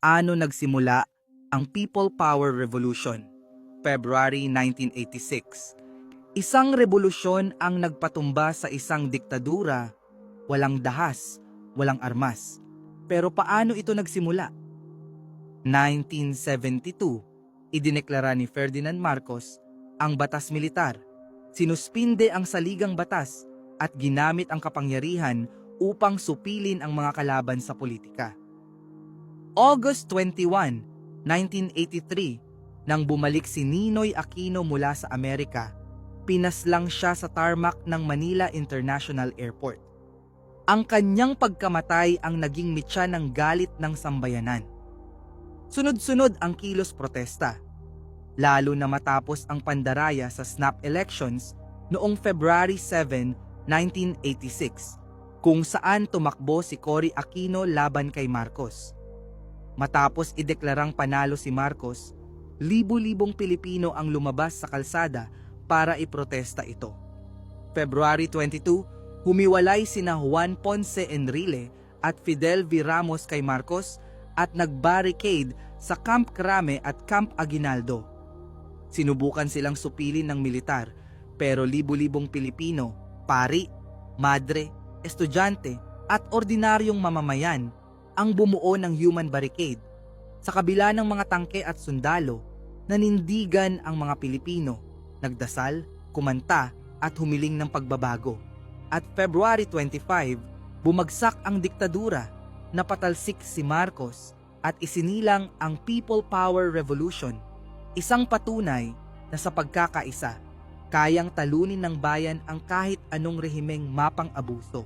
paano nagsimula ang People Power Revolution, February 1986. Isang revolusyon ang nagpatumba sa isang diktadura, walang dahas, walang armas. Pero paano ito nagsimula? 1972, idineklara ni Ferdinand Marcos ang batas militar. Sinuspinde ang saligang batas at ginamit ang kapangyarihan upang supilin ang mga kalaban sa politika. August 21, 1983, nang bumalik si Ninoy Aquino mula sa Amerika, pinaslang siya sa tarmac ng Manila International Airport. Ang kanyang pagkamatay ang naging mitya ng galit ng sambayanan. Sunod-sunod ang kilos protesta, lalo na matapos ang pandaraya sa snap elections noong February 7, 1986, kung saan tumakbo si Cory Aquino laban kay Marcos. Matapos ideklarang panalo si Marcos, libu-libong Pilipino ang lumabas sa kalsada para iprotesta ito. February 22, humiwalay sina Juan Ponce Enrile at Fidel V. Ramos kay Marcos at nagbarricade sa Camp Crame at Camp Aguinaldo. Sinubukan silang supilin ng militar pero libu-libong Pilipino, pari, madre, estudyante at ordinaryong mamamayan ang bumuo ng human barricade. Sa kabila ng mga tangke at sundalo, nanindigan ang mga Pilipino, nagdasal, kumanta at humiling ng pagbabago. At February 25, bumagsak ang diktadura, napatalsik si Marcos at isinilang ang People Power Revolution, isang patunay na sa pagkakaisa, kayang talunin ng bayan ang kahit anong rehimeng mapang abuso.